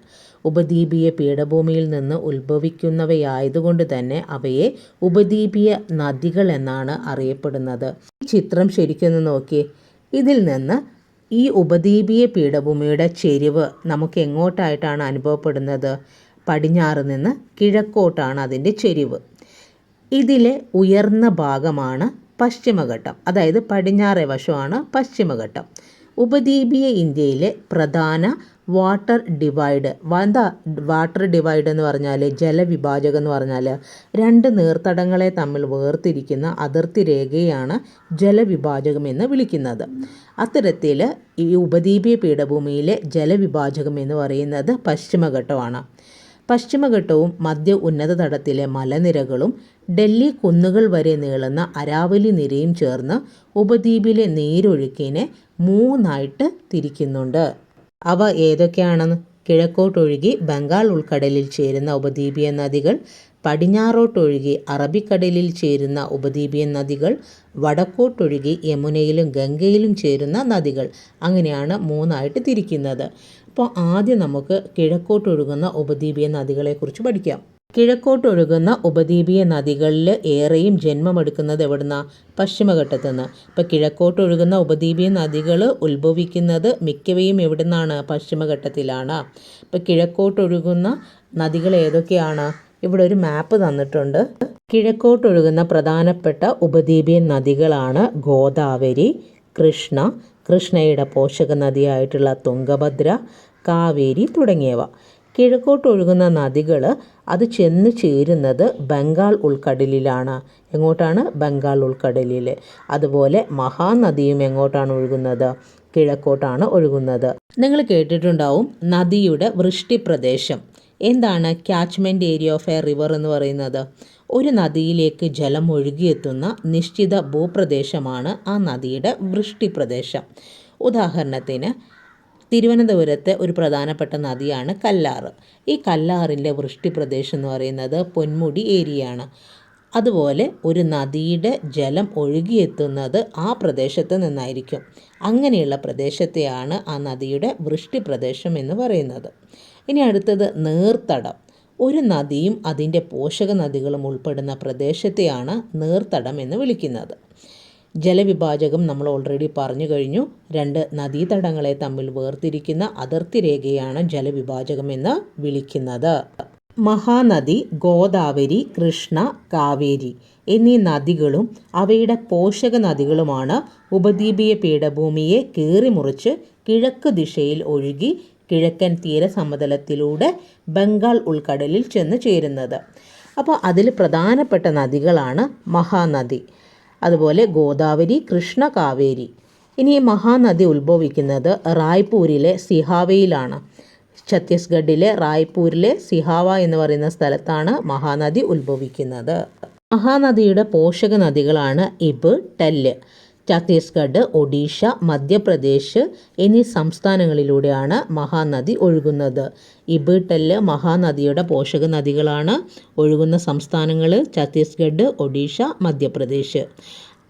ഉപദ്വീപീയ പീഠഭൂമിയിൽ നിന്ന് ഉത്ഭവിക്കുന്നവയായതുകൊണ്ട് തന്നെ അവയെ ഉപദ്വീപീയ നദികൾ എന്നാണ് അറിയപ്പെടുന്നത്. ഈ ചിത്രം ശരിക്കൊന്ന് നോക്കി ഇതിൽ നിന്ന് ഈ ഉപദ്വീപീയ പീഠഭൂമിയുടെ ചെരിവ് നമുക്ക് എങ്ങോട്ടായിട്ടാണ് അനുഭവപ്പെടുന്നത്? പടിഞ്ഞാറ് നിന്ന് കിഴക്കോട്ടാണ് അതിന്റെ ചെരിവ്. ഇതിലെ ഉയർന്ന ഭാഗമാണ് പശ്ചിമഘട്ടം. അതായത് പടിഞ്ഞാറേ വശമാണ് പശ്ചിമഘട്ടം. ഉപദ്വീപീയ ഇന്ത്യയിലെ പ്രധാന വാട്ടർ ഡിവൈഡ് എന്താ വാട്ടർ ഡിവൈഡ് എന്ന് പറഞ്ഞാൽ ജലവിഭാജകം എന്ന് പറഞ്ഞാൽ രണ്ട് നീർത്തടങ്ങളെ തമ്മിൽ വേർതിരിക്കുന്ന അതിർത്തി രേഖയാണ് ജലവിഭാജകം എന്ന് വിളിക്കുന്നത്. അത്തരത്തിൽ ഈ ഉപദ്വീപീയ പീഠഭൂമിയിലെ ജലവിഭാജകം എന്ന് പറയുന്നത് പശ്ചിമഘട്ടമാണ്. പശ്ചിമഘട്ടവും മധ്യ ഉന്നത തടത്തിലെ മലനിരകളും ഡൽഹി കുന്നുകൾ വരെ നീളുന്ന അരാവലി നിരയും ചേർന്ന് ഉപദ്വീപിലെ നീരൊഴുക്കിനെ മൂന്നായിട്ട് തിരിക്കുന്നുണ്ട്. അവ ഏതൊക്കെയാണെന്ന് കിഴക്കോട്ടൊഴുകി ബംഗാൾ ഉൾക്കടലിൽ ചേരുന്ന ഉപദ്വീപീയ നദികൾ പടിഞ്ഞാറോട്ടൊഴുകി അറബിക്കടലിൽ ചേരുന്ന ഉപദ്വീപീയ നദികൾ വടക്കോട്ടൊഴുകി യമുനയിലും ഗംഗയിലും ചേരുന്ന നദികൾ. അങ്ങനെയാണ് മൂന്നായിട്ട് തിരിക്കുന്നത്. അപ്പോൾ ആദ്യം നമുക്ക് കിഴക്കോട്ടൊഴുകുന്ന ഉപദ്വീപീയ നദികളെക്കുറിച്ച് പഠിക്കാം. കിഴക്കോട്ടൊഴുകുന്ന ഉപദ്വീപീയ നദികളിൽ ഏറെയും ജന്മമെടുക്കുന്നത് എവിടുന്ന? പശ്ചിമഘട്ടത്തു നിന്ന് ഇപ്പോൾ കിഴക്കോട്ടൊഴുകുന്ന ഉപദ്വീപീയ നദികൾ ഉത്ഭവിക്കുന്നത് മിക്കവയും എവിടുന്നാണ്? പശ്ചിമഘട്ടത്തിലാണ്. ഇപ്പോൾ കിഴക്കോട്ടൊഴുകുന്ന നദികൾ ഏതൊക്കെയാണ്? ഇവിടെ ഒരു മാപ്പ് തന്നിട്ടുണ്ട്. കിഴക്കോട്ടൊഴുകുന്ന പ്രധാനപ്പെട്ട ഉപദ്വീപീയ നദികളാണ് ഗോദാവരി കൃഷ്ണ കൃഷ്ണയുടെ പോഷക നദിയായിട്ടുള്ള തുംഗഭദ്ര കാവേരി തുടങ്ങിയവ. കിഴക്കോട്ട് ഒഴുകുന്ന നദികൾ അത് ചെന്ന് ചേരുന്നത് ബംഗാൾ ഉൾക്കടലിലാണ്. എങ്ങോട്ടാണ്? ബംഗാൾ ഉൾക്കടലിൽ അതുപോലെ മഹാനദിയും എങ്ങോട്ടാണ് ഒഴുകുന്നത്? കിഴക്കോട്ടാണ് ഒഴുകുന്നത്. നിങ്ങൾ കേട്ടിട്ടുണ്ടാവും നദിയുടെ വൃഷ്ടി പ്രദേശം എന്താണ് catchment area of a river എന്ന് പറയുന്നത്? ഒരു നദിയിലേക്ക് ജലം ഒഴുകിയെത്തുന്ന നിശ്ചിത ഭൂപ്രദേശമാണ് ആ നദിയുടെ വൃഷ്ടി പ്രദേശം ഉദാഹരണത്തിന് തിരുവനന്തപുരത്തെ ഒരു പ്രധാനപ്പെട്ട നദിയാണ് കല്ലാറ് ഈ കല്ലാറിന്റെ വൃഷ്ടിപ്രദേശം എന്ന് പറയുന്നത് പൊന്മുടി ഏരിയയാണ്. അതുപോലെ ഒരു നദിയുടെ ജലം ഒഴുകിയെത്തുന്നത് ആ പ്രദേശത്ത് നിന്നായിരിക്കും. അങ്ങനെയുള്ള പ്രദേശത്തെയാണ് ആ നദിയുടെ വൃഷ്ടിപ്രദേശം എന്ന് പറയുന്നത്. ഇനി അടുത്തത് നീർത്തടം. ഒരു നദിയും അതിന്റെ പോഷക നദികളും ഉൾപ്പെടുന്ന പ്രദേശത്തെയാണ് നീർത്തടം എന്ന് വിളിക്കുന്നത്. ജലവിഭാജകം നമ്മൾ ഓൾറെഡി പറഞ്ഞു കഴിഞ്ഞു. രണ്ട് നദീതടങ്ങളെ തമ്മിൽ വേർതിരിക്കുന്ന അതിർത്തി രേഖയാണ് ജലവിഭാജകം എന്ന് വിളിക്കുന്നത്. മഹാനദി ഗോദാവരി കൃഷ്ണ കാവേരി എന്നീ നദികളും അവയുടെ പോഷക നദികളുമാണ് ഉപദ്വീപീയ പീഠഭൂമിയെ കീറിമുറിച്ച് കിഴക്ക് ദിശയിൽ ഒഴുകി കിഴക്കൻ തീരസമതലത്തിലൂടെ ബംഗാൾ ഉൾക്കടലിൽ ചെന്ന് ചേരുന്നത്. അപ്പോൾ അതിൽ പ്രധാനപ്പെട്ട നദികളാണ് മഹാനദി. അതുപോലെ ഗോദാവരി കൃഷ്ണ കാവേരി. ഇനി ഈ മഹാനദി ഉത്ഭവിക്കുന്നത് റായ്പൂരിലെ സിഹാവയിലാണ്. ഛത്തീസ്ഗഡിലെ റായ്പൂരിലെ സിഹാവ എന്ന് പറയുന്ന സ്ഥലത്താണ് മഹാനദി ഉത്ഭവിക്കുന്നത്. മഹാനദിയുടെ പോഷക നദികളാണ് ഇബ് ടെല്ല്. ഛത്തീസ്ഗഡ് ഒഡീഷ മധ്യപ്രദേശ് എന്നീ സംസ്ഥാനങ്ങളിലൂടെയാണ് മഹാനദി ഒഴുകുന്നത്. ഇബിട്ടൽ മഹാനദിയുടെ പോഷക നദികളാണ് ഒഴുകുന്ന സംസ്ഥാനങ്ങൾ ഛത്തീസ്ഗഡ് ഒഡീഷ മധ്യപ്രദേശ്.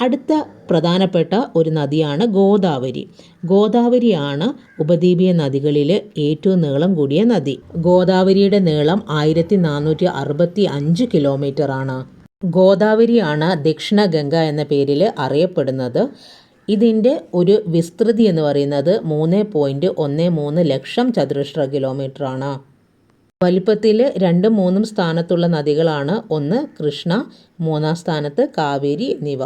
അടുത്ത പ്രധാനപ്പെട്ട ഒരു നദിയാണ് ഗോദാവരി. ഗോദാവരിയാണ് ഉപദ്വീപീയ നദികളിൽ ഏറ്റവും നീളം കൂടിയ നദി. ഗോദാവരിയുടെ നീളം ആയിരത്തി നാനൂറ്റി അറുപത്തി അഞ്ച് കിലോമീറ്റർ ആണ് ഗോദാവരിയാണ് ദക്ഷിണ ഗംഗ എന്ന പേരിൽ അറിയപ്പെടുന്നത്. ഇതിന്റെ ഒരു വിസ്തൃതി എന്ന് പറയുന്നത് മൂന്ന് പോയിന്റ് ഒന്ന് മൂന്ന് ലക്ഷം ചതുരശ്ര കിലോമീറ്ററാണ്. വലിപ്പത്തിൽ രണ്ടും മൂന്നും സ്ഥാനത്തുള്ള നദികളാണ് ഒന്ന് കൃഷ്ണ മൂന്നാം സ്ഥാനത്ത് കാവേരി എന്നിവ.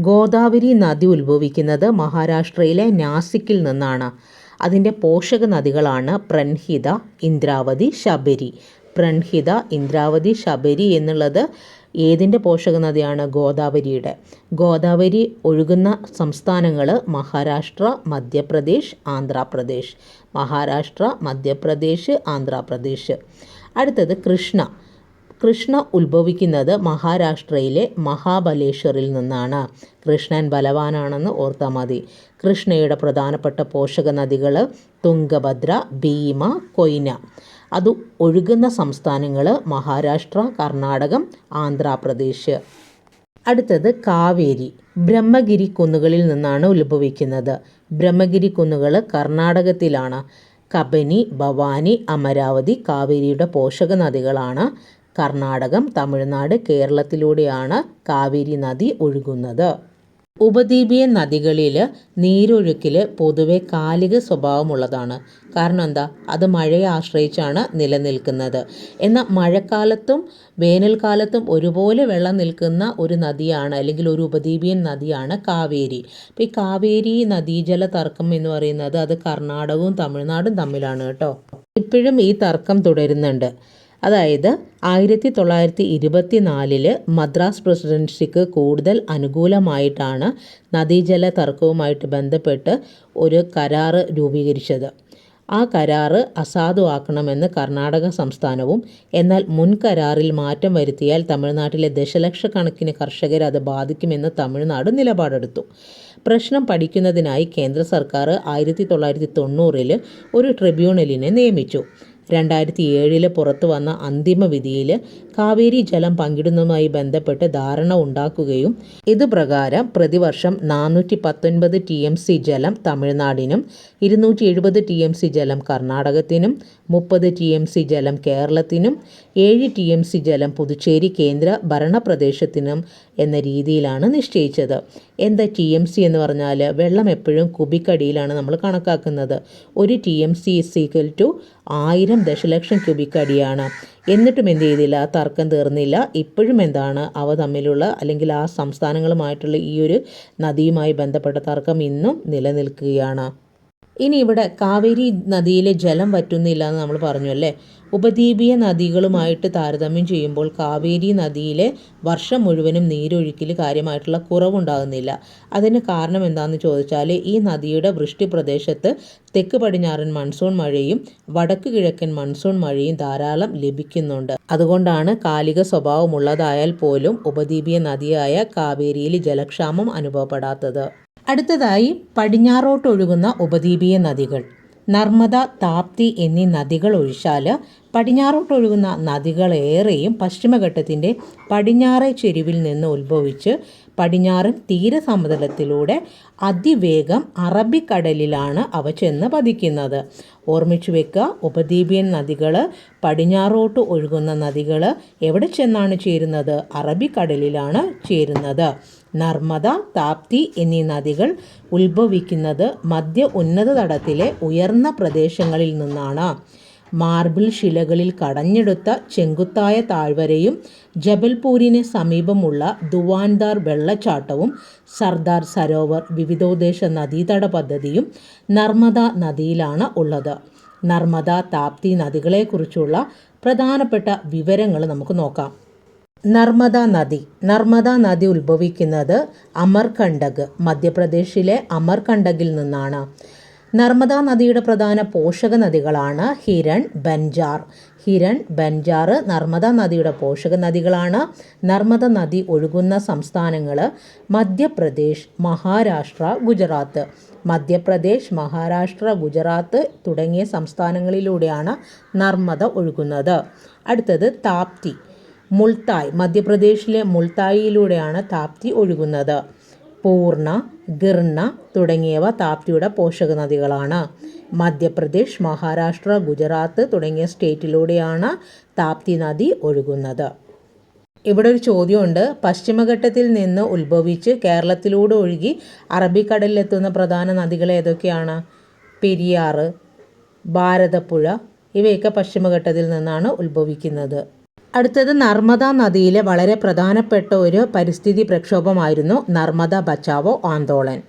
ഗോദാവരി നദി ഉത്ഭവിക്കുന്നത് മഹാരാഷ്ട്രയിലെ നാസിക്കിൽ നിന്നാണ്. അതിന്റെ പോഷക നദികളാണ് പ്രൺഹിത ഇന്ദ്രാവതി ശബരി. പ്രൺഹിത ഇന്ദ്രാവതി ശബരി എന്നുള്ളത് ഏതിന്റെ പോഷക നദിയാണ് ഗോദാവരിയുടെ? ഗോദാവരി ഒഴുകുന്ന സംസ്ഥാനങ്ങൾ മഹാരാഷ്ട്ര മധ്യപ്രദേശ് ആന്ധ്രാപ്രദേശ്. മഹാരാഷ്ട്ര മധ്യപ്രദേശ് ആന്ധ്രാപ്രദേശ്. അടുത്തത് കൃഷ്ണ. കൃഷ്ണ ഉത്ഭവിക്കുന്നത് മഹാരാഷ്ട്രയിലെ മഹാബലേശ്വറിൽ നിന്നാണ്. കൃഷ്ണൻ ബലവാനാണെന്ന് ഓർത്താൽ മതി. കൃഷ്ണയുടെ പ്രധാനപ്പെട്ട പോഷക നദികൾ തുംഗഭദ്ര ഭീമ കൊയ്ന. അത് ഒഴുകുന്ന സംസ്ഥാനങ്ങൾ മഹാരാഷ്ട്ര കർണാടകം ആന്ധ്രാപ്രദേശ്. അടുത്തത് കാവേരി. ബ്രഹ്മഗിരി കുന്നുകളിൽ നിന്നാണ് ഉത്ഭവിക്കുന്നത്. ബ്രഹ്മഗിരി കുന്നുകൾ കർണാടകത്തിലാണ്. കബനി ഭവാനി അമരാവതി കാവേരിയുടെ പോഷക നദികളാണ് കർണാടകം തമിഴ്നാട് കേരളത്തിലൂടെയാണ് കാവേരി നദി ഒഴുകുന്നത്. ഉപദ്വീപീയ നദികളിൽ നീരൊഴുക്കിൽ പൊതുവെ കാലിക സ്വഭാവമുള്ളതാണ്. കാരണം എന്താ? അത് മഴയെ ആശ്രയിച്ചാണ് നിലനിൽക്കുന്നത്. എന്നാൽ മഴക്കാലത്തും വേനൽക്കാലത്തും ഒരുപോലെ വെള്ളം നിൽക്കുന്ന ഒരു നദിയാണ് അല്ലെങ്കിൽ ഒരു ഉപദ്വീപിയൻ നദിയാണ് കാവേരി. അപ്പോൾ ഈ കാവേരി നദീജല തർക്കം എന്ന് പറയുന്നത് അത് കർണാടകവും തമിഴ്നാടും തമ്മിലാണ് കേട്ടോ. ഇപ്പോഴും ഈ തർക്കം തുടരുന്നുണ്ട്. അതായത് ആയിരത്തി തൊള്ളായിരത്തി ഇരുപത്തി നാലിൽ മദ്രാസ് പ്രസിഡൻസിക്ക് കൂടുതൽ അനുകൂലമായിട്ടാണ് നദീജല തർക്കവുമായിട്ട് ബന്ധപ്പെട്ട് ഒരു കരാറ് രൂപീകരിച്ചത്. ആ കരാറ് അസാധുവാക്കണമെന്ന് കർണാടക സംസ്ഥാനവും എന്നാൽ മുൻ കരാറിൽ മാറ്റം വരുത്തിയാൽ തമിഴ്നാട്ടിലെ ദശലക്ഷക്കണക്കിന് കർഷകരെ അത് ബാധിക്കുമെന്ന് തമിഴ്നാട് നിലപാടെടുത്തു. പ്രശ്നം പഠിക്കുന്നതിനായി കേന്ദ്ര സർക്കാർ ആയിരത്തി തൊള്ളായിരത്തി തൊണ്ണൂറിൽ ഒരു ട്രിബ്യൂണലിനെ നിയമിച്ചു. രണ്ടായിരത്തി ഏഴിൽ പുറത്തു വന്ന അന്തിമ വിധിയിൽ കാവേരി ജലം പങ്കിടുന്നതുമായി ബന്ധപ്പെട്ട് ധാരണ ഉണ്ടാക്കുകയും ഇതുപ്രകാരം പ്രതിവർഷം നാനൂറ്റി പത്തൊൻപത് ടി എം സി ജലം തമിഴ്നാടിനും ഇരുന്നൂറ്റി എഴുപത് ടി എം സി ജലം കർണാടകത്തിനും മുപ്പത് ടി എം സി ജലം കേരളത്തിനും ഏഴ് ടി എം സി ജലം പുതുച്ചേരി കേന്ദ്ര ഭരണപ്രദേശത്തിനും എന്ന രീതിയിലാണ് നിശ്ചയിച്ചത്. എന്താ ടി എം സി എന്ന് പറഞ്ഞാൽ വെള്ളം എപ്പോഴും കുബിക്കടിയിലാണ് നമ്മൾ കണക്കാക്കുന്നത്. ഒരു T M C is equal to ആയിരം ദശലക്ഷം ക്യൂബിക് അടിയാണ് എന്നിട്ടും എന്ത് ചെയ്തില്ല തർക്കം തീർന്നില്ല. ഇപ്പോഴും എന്താണ് അവ തമ്മിലുള്ള അല്ലെങ്കിൽ ആ സംസ്ഥാനങ്ങളുമായിട്ടുള്ള ഈ ഒരു നദിയുമായി ബന്ധപ്പെട്ട തർക്കം ഇന്നും നിലനിൽക്കുകയാണ്. ഇനി ഇവിടെ കാവേരി നദിയിലെ ജലം വറ്റുന്നില്ല എന്ന് നമ്മൾ പറഞ്ഞു അല്ലേ? ഉപദ്വീപീയ നദികളുമായിട്ട് താരതമ്യം ചെയ്യുമ്പോൾ കാവേരി നദിയിലെ വർഷം മുഴുവനും നീരൊഴുക്കിൽ കാര്യമായിട്ടുള്ള കുറവുണ്ടാകുന്നില്ല. അതിന് കാരണം എന്താണെന്ന് ചോദിച്ചാൽ ഈ നദിയുടെ വൃഷ്ടി പ്രദേശത്ത് തെക്ക് പടിഞ്ഞാറൻ മൺസൂൺ മഴയും വടക്ക് കിഴക്കൻ മൺസൂൺ മഴയും ധാരാളം ലഭിക്കുന്നുണ്ട്. അതുകൊണ്ടാണ് കാലിക സ്വഭാവമുള്ളതായാൽ പോലും ഉപദ്വീപീയ നദിയായ കാവേരിയിൽ ജലക്ഷാമം അനുഭവപ്പെടാത്തത്. അടുത്തതായി പടിഞ്ഞാറോട്ടൊഴുകുന്ന ഉപദ്വീപീയ നദികൾ. നർമ്മദ താപ്തി എന്നീ നദികൾ ഒഴിച്ചാൽ പടിഞ്ഞാറോട്ടൊഴുകുന്ന നദികളേറെയും പശ്ചിമഘട്ടത്തിന്റെ പടിഞ്ഞാറേ ചെരുവിൽ നിന്ന് ഉത്ഭവിച്ച് പടിഞ്ഞാറൻ തീരസമതലത്തിലൂടെ അതിവേഗം അറബിക്കടലിലാണ് അവ ചെന്ന് പതിക്കുന്നത്. ഓർമ്മിച്ചു വെക്കുക ഉപദ്വീപിയൻ നദികൾ പടിഞ്ഞാറോട്ട് ഒഴുകുന്ന നദികൾ എവിടെ ചെന്നാണ് ചേരുന്നത്? അറബിക്കടലിലാണ് ചേരുന്നത്. നർമ്മദ താപ്തി എന്നീ നദികൾ ഉത്ഭവിക്കുന്നത് മധ്യ ഉന്നത തടത്തിലെ ഉയർന്ന പ്രദേശങ്ങളിൽ നിന്നാണ്. മാർബിൾ ശിലകളിൽ കടഞ്ഞെടുത്ത ചെങ്കുത്തായ താഴ്വരയും ജബൽപൂരിന് സമീപമുള്ള ദുവാൻദാർ വെള്ളച്ചാട്ടവും സർദാർ സരോവർ വിവിധോദ്ദേശ നദീതട പദ്ധതിയും നർമ്മദ നദിയിലാണ് ഉള്ളത്. നർമ്മദ താപ്തി നദികളെക്കുറിച്ചുള്ള പ്രധാനപ്പെട്ട വിവരങ്ങൾ നമുക്ക് നോക്കാം. നർമ്മദ നദി. നർമ്മദ നദി ഉത്ഭവിക്കുന്നത് അമർകണ്ടക് മധ്യപ്രദേശിലെ അമർകണ്ടകിൽ നിന്നാണ്. നർമ്മദ നദിയുടെ പ്രധാന പോഷക നദികളാണ് ഹിരൺ ബൻജാർ. ഹിരൺ ബൻജാർ നർമ്മദ നദിയുടെ പോഷക നദികളാണ്. നർമ്മദ നദി ഒഴുകുന്ന സംസ്ഥാനങ്ങൾ മധ്യപ്രദേശ് മഹാരാഷ്ട്ര ഗുജറാത്ത്. മധ്യപ്രദേശ് മഹാരാഷ്ട്ര ഗുജറാത്ത് തുടങ്ങിയ സംസ്ഥാനങ്ങളിലൂടെയാണ് നർമ്മദ ഒഴുകുന്നത്. അടുത്തത് താപ്തി. മുൾത്തായ് മധ്യപ്രദേശിലെ മുൾത്തായിയിലൂടെയാണ് താപ്തി ഒഴുകുന്നത്. പൂർണ ഗിർണ തുടങ്ങിയവ താപ്തിയുടെ പോഷക നദികളാണ് മധ്യപ്രദേശ് മഹാരാഷ്ട്ര ഗുജറാത്ത് തുടങ്ങിയ സ്റ്റേറ്റിലൂടെയാണ് താപ്തി നദി ഒഴുകുന്നത്. ഇവിടെ ഒരു ചോദ്യമുണ്ട്. പശ്ചിമഘട്ടത്തിൽ നിന്ന് ഉത്ഭവിച്ച് കേരളത്തിലൂടെ ഒഴുകി അറബിക്കടലിലെത്തുന്ന പ്രധാന നദികൾ ഏതൊക്കെയാണ്? പെരിയാറ് ഭാരതപ്പുഴ ഇവയൊക്കെ പശ്ചിമഘട്ടത്തിൽ നിന്നാണ് ഉത്ഭവിക്കുന്നത്. അടുത്തത് നർമ്മദ നദിയിലെ വളരെ പ്രധാനപ്പെട്ട ഒരു പരിസ്ഥിതി പ്രക്ഷോഭമായിരുന്നു നർമ്മദ ബച്ചാവോ ആന്തോളൻ.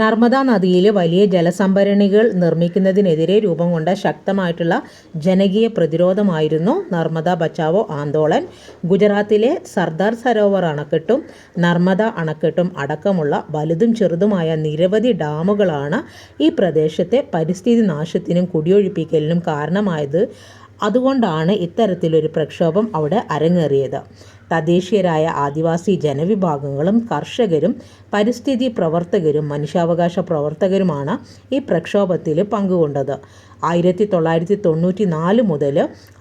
നർമ്മദ നദിയിൽ വലിയ ജലസംഭരണികൾ നിർമ്മിക്കുന്നതിനെതിരെ രൂപം കൊണ്ട ശക്തമായിട്ടുള്ള ജനകീയ പ്രതിരോധമായിരുന്നു നർമ്മദ ബച്ചാവോ ആന്തോളൻ. ഗുജറാത്തിലെ സർദാർ സരോവർ അണക്കെട്ടും നർമ്മദ അണക്കെട്ടും അടക്കമുള്ള വലുതും ചെറുതുമായ നിരവധി ഡാമുകളാണ് ഈ പ്രദേശത്തെ പരിസ്ഥിതി നാശത്തിനും കുടിയൊഴിപ്പിക്കലിനും കാരണമായത്. അതുകൊണ്ടാണ് ഇത്തരത്തിലൊരു പ്രക്ഷോഭം അവിടെ അരങ്ങേറിയത്. തദ്ദേശീയരായ ആദിവാസി ജനവിഭാഗങ്ങളും കർഷകരും പരിസ്ഥിതി പ്രവർത്തകരും മനുഷ്യാവകാശ പ്രവർത്തകരുമാണ് ഈ പ്രക്ഷോഭത്തിൽ പങ്കുകൊണ്ടത്. ആയിരത്തി തൊള്ളായിരത്തി തൊണ്ണൂറ്റി നാല് മുതൽ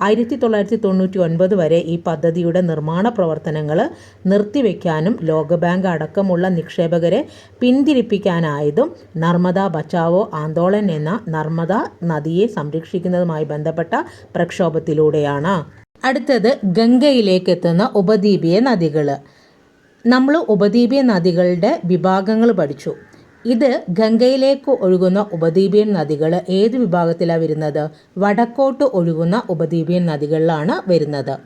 ആയിരത്തി തൊള്ളായിരത്തി തൊണ്ണൂറ്റി ഒൻപത് വരെ ഈ പദ്ധതിയുടെ നിർമ്മാണ പ്രവർത്തനങ്ങൾ നിർത്തിവെക്കാനും ലോകബാങ്ക് അടക്കമുള്ള നിക്ഷേപകരെ പിന്തിരിപ്പിക്കാനായതും നർമ്മദ ബച്ചാവോ ആന്തോളൻ എന്ന നർമ്മദ നദിയെ സംരക്ഷിക്കുന്നതുമായി ബന്ധപ്പെട്ട പ്രക്ഷോഭത്തിലൂടെയാണ്. അടുത്തത് ഗംഗയിലേക്ക് എത്തുന്ന ഉപദ്വീപീയ നദികൾ നമ്മൾ ഉപദ്വീപീയ നദികളുടെ വിഭാഗങ്ങൾ പഠിച്ചു. ഇത് ഗംഗയിലേക്ക് ഒഴുകുന്ന ഉപദ്വീപിയൻ നദികൾ ഏത് വിഭാഗത്തിലാണ് വരുന്നത്? വടക്കോട്ട് ഒഴുകുന്ന ഉപദ്വീപിയൻ നദികളിലാണ് വരുന്നത്.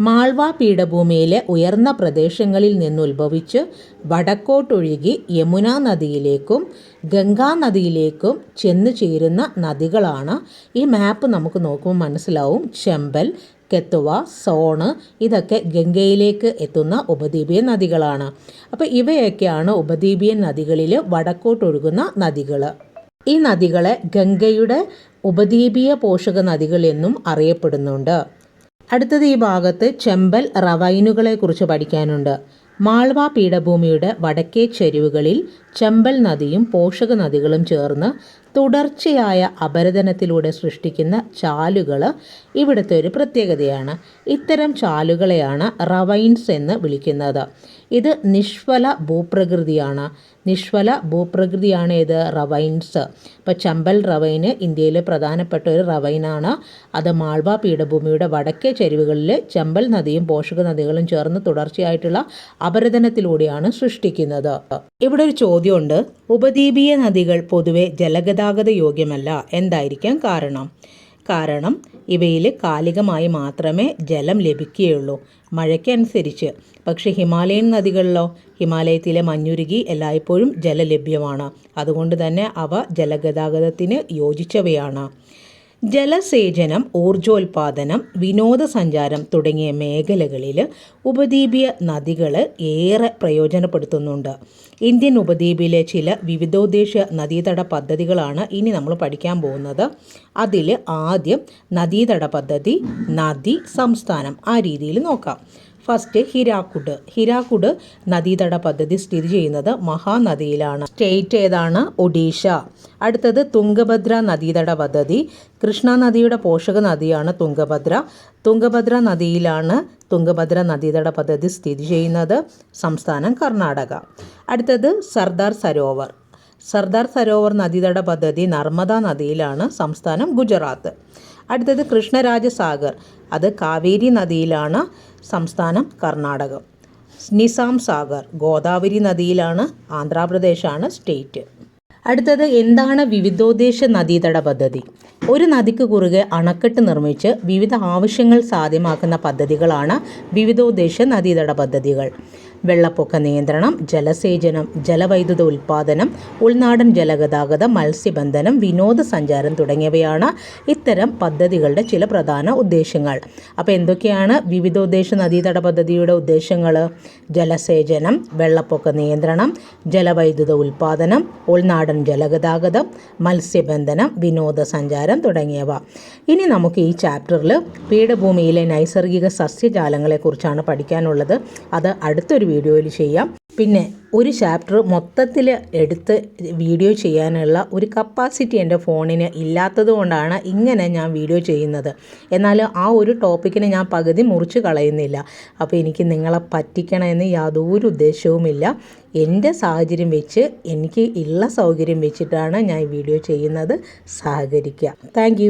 മാൾവ പീഠഭൂമിയിലെ ഉയർന്ന പ്രദേശങ്ങളിൽ നിന്നുത്ഭവിച്ച് വടക്കോട്ടൊഴുകി യമുന നദിയിലേക്കും ഗംഗാ നദിയിലേക്കും ചെന്നു ചേരുന്ന നദികളാണ്. ഈ മാപ്പ് നമുക്ക് നോക്കുമ്പോൾ മനസ്സിലാവും. ചെമ്പൽ കെത്തുവ സോണ് ഇതൊക്കെ ഗംഗയിലേക്ക് എത്തുന്ന ഉപദ്വീപിയൻ നദികളാണ്. അപ്പോൾ ഇവയൊക്കെയാണ് ഉപദ്വീപിയൻ നദികളിൽ വടക്കോട്ടൊഴുകുന്ന നദികൾ ഈ നദികളെ ഗംഗയുടെ ഉപദ്വീപീയ പോഷക നദികൾ എന്നും അറിയപ്പെടുന്നുണ്ട്. അടുത്തത് ഈ ഭാഗത്ത് ചെമ്പൽ റവൈനുകളെ കുറിച്ച് പഠിക്കാനുണ്ട്. മാൾവ പീഠഭൂമിയുടെ വടക്കേ ചെരുവുകളിൽ ചെമ്പൽ നദിയും പോഷക നദികളും ചേർന്ന് തുടർച്ചയായ അപരദനത്തിലൂടെ സൃഷ്ടിക്കുന്ന ചാലുകൾ ഇവിടുത്തെ ഒരു പ്രത്യേകതയാണ്. ഇത്തരം ചാലുകളെയാണ് റവൈൻസ് എന്ന് വിളിക്കുന്നത്. ഇത് നിഷ്ഫല ഭൂപ്രകൃതിയാണ്. നിഷ്ഫല ഭൂപ്രകൃതിയാണ് ഇത് റവൈൻസ്. ഇപ്പോൾ ചമ്പൽ റവൈന് ഇന്ത്യയിലെ പ്രധാനപ്പെട്ട ഒരു റവൈനാണ്. അത് മാൾവ പീഠഭൂമിയുടെ വടക്കേ ചരിവുകളിൽ ചമ്പൽ നദിയും പോഷക നദികളും ചേർന്ന് തുടർച്ചയായിട്ടുള്ള അപരതനത്തിലൂടെയാണ് സൃഷ്ടിക്കുന്നത്. ഇവിടെ ഒരു ചോദ്യമുണ്ട്. ഉപദ്വീപീയ നദികൾ പൊതുവെ ജലഗതാഗത യോഗ്യമല്ല. എന്തായിരിക്കാം കാരണം? കാരണം ഇവയിൽ കാലികമായി മാത്രമേ ജലം ലഭിക്കുകയുള്ളൂ. മഴയ്ക്കനുസരിച്ച്. പക്ഷേ ഹിമാലയൻ നദികളിലോ ഹിമാലയത്തിലെ മഞ്ഞുരുകി എല്ലായ്പ്പോഴും ജലലഭ്യമാണ്. അതുകൊണ്ട് തന്നെ അവ ജലഗതാഗതത്തിന് യോജിച്ചവയാണ്. ജലസേചനം ഊർജോൽപാദനം വിനോദസഞ്ചാരം തുടങ്ങിയ മേഖലകളിൽ ഉപദ്വീപീയ നദികൾ ഏറെ പ്രയോജനപ്പെടുത്തുന്നുണ്ട്. ഇന്ത്യൻ ഉപദ്വീപിലെ ചില വിവിധോദ്ദേശ നദീതട പദ്ധതികളാണ് ഇനി നമ്മൾ പഠിക്കാൻ പോകുന്നത്. അതിൽ ആദ്യം നദീതട പദ്ധതി നദി സംസ്ഥാനം ആ രീതിയിൽ നോക്കാം. ഫസ്റ്റ് ഹിരാക്കുഡ്. ഹിരാക്കുഡ് നദീതട പദ്ധതി സ്ഥിതി ചെയ്യുന്നത് മഹാനദിയിലാണ്. സ്റ്റേറ്റ് ഏതാണ്? ഒഡീഷ. അടുത്തത് തുംഗഭദ്ര നദീതട പദ്ധതി. കൃഷ്ണ നദിയുടെ പോഷക നദിയാണ് തുംഗഭദ്ര. തുംഗഭദ്ര നദിയിലാണ് തുംഗഭദ്ര നദീതട പദ്ധതി സ്ഥിതി ചെയ്യുന്നത്. സംസ്ഥാനം കർണാടക. അടുത്തത് സർദാർ സരോവർ. സർദാർ സരോവർ നദീതട പദ്ധതി നർമ്മദ നദിയിലാണ്. സംസ്ഥാനം ഗുജറാത്ത്. അടുത്തത് കൃഷ്ണരാജസാഗർ. അത് കാവേരി നദിയിലാണ് സംസ്ഥാനം കർണാടകം. നിസാം സാഗർ ഗോദാവരി നദിയിലാണ് ആന്ധ്രാപ്രദേശാണ് സ്റ്റേറ്റ്. അടുത്തത് എന്താണ് വിവിധോദ്ദേശ നദീതട പദ്ധതി? ഒരു നദിക്ക് കുറുകെ അണക്കെട്ട് നിർമ്മിച്ച് വിവിധ ആവശ്യങ്ങൾ സാധ്യമാക്കുന്ന പദ്ധതികളാണ് വിവിധോദ്ദേശ നദീതട പദ്ധതികൾ. വെള്ളപ്പൊക്ക നിയന്ത്രണം ജലസേചനം ജലവൈദ്യുത ഉൽപ്പാദനം ഉൾനാടൻ ജലഗതാഗതം മത്സ്യബന്ധനം വിനോദസഞ്ചാരം തുടങ്ങിയവയാണ് ഇത്തരം പദ്ധതികളുടെ ചില പ്രധാന ഉദ്ദേശങ്ങൾ. അപ്പോൾ എന്തൊക്കെയാണ് വിവിധോദ്ദേശ നദീതട പദ്ധതിയുടെ ഉദ്ദേശങ്ങൾ ജലസേചനം വെള്ളപ്പൊക്ക നിയന്ത്രണം ജലവൈദ്യുത ഉൽപ്പാദനം ഉൾനാടൻ ജലഗതാഗതം മത്സ്യബന്ധനം വിനോദസഞ്ചാരം തുടങ്ങിയവ. ഇനി നമുക്ക് ഈ ചാപ്റ്ററിൽ പീഠഭൂമിയിലെ നൈസർഗിക സസ്യജാലങ്ങളെക്കുറിച്ചാണ് പഠിക്കാനുള്ളത്. അത് അടുത്തൊരു വീഡിയോയിൽ ചെയ്യാം. പിന്നെ ഒരു ചാപ്റ്റർ മൊത്തത്തിൽ എടുത്ത് വീഡിയോ ചെയ്യാനുള്ള ഒരു കപ്പാസിറ്റി എന്റെ ഫോണിന് ഇല്ലാത്തത് കൊണ്ടാണ് ഇങ്ങനെ ഞാൻ വീഡിയോ ചെയ്യുന്നത്. എന്നാൽ ആ ഒരു ടോപ്പിക്കിനെ ഞാൻ പകുതി മുറിച്ച് കളയുന്നില്ല. അപ്പോൾ എനിക്ക് നിങ്ങളെ പറ്റിക്കണമെന്ന് യാതൊരു ഉദ്ദേശവുമില്ല. എന്റെ സാഹചര്യം വെച്ച് എനിക്ക് ഉള്ള സൗകര്യം വെച്ചിട്ടാണ് ഞാൻ വീഡിയോ ചെയ്യുന്നത്. സഹകരിക്കുക. താങ്ക്